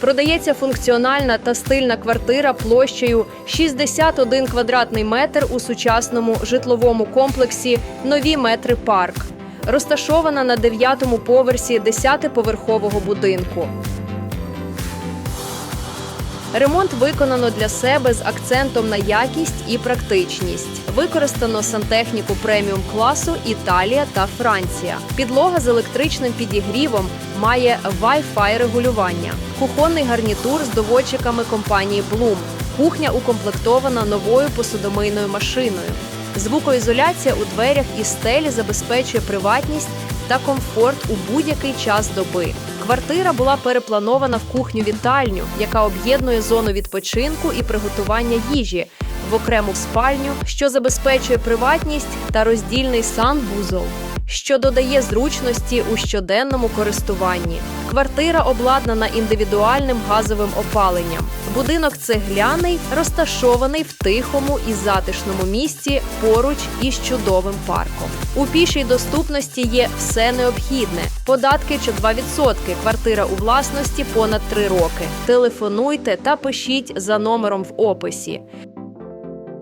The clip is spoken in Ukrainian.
Продається функціональна та стильна квартира площею 61 квадратний метр у сучасному житловому комплексі Нові метри парк. Розташована на 9-му поверсі 10-поверхового будинку. Ремонт виконано для себе з акцентом на якість і практичність. Використано сантехніку преміум класу Італія та Франція. Підлога з електричним підігрівом має Wi-Fi регулювання. Кухонний гарнітур з доводчиками компанії Bloom. Кухня укомплектована новою посудомийною машиною. Звукоізоляція у дверях і стелі забезпечує приватність та комфорт у будь-який час доби. Квартира була перепланована в кухню-вітальню, яка об'єднує зону відпочинку і приготування їжі в окрему спальню, що забезпечує приватність та роздільний санвузол, що додає зручності у щоденному користуванні. Квартира обладнана індивідуальним газовим опаленням. Будинок цегляний, розташований в тихому і затишному місці поруч із чудовим парком. У пішій доступності є все необхідне: податки чи 2%, квартира у власності понад 3 роки. Телефонуйте та пишіть за номером в описі.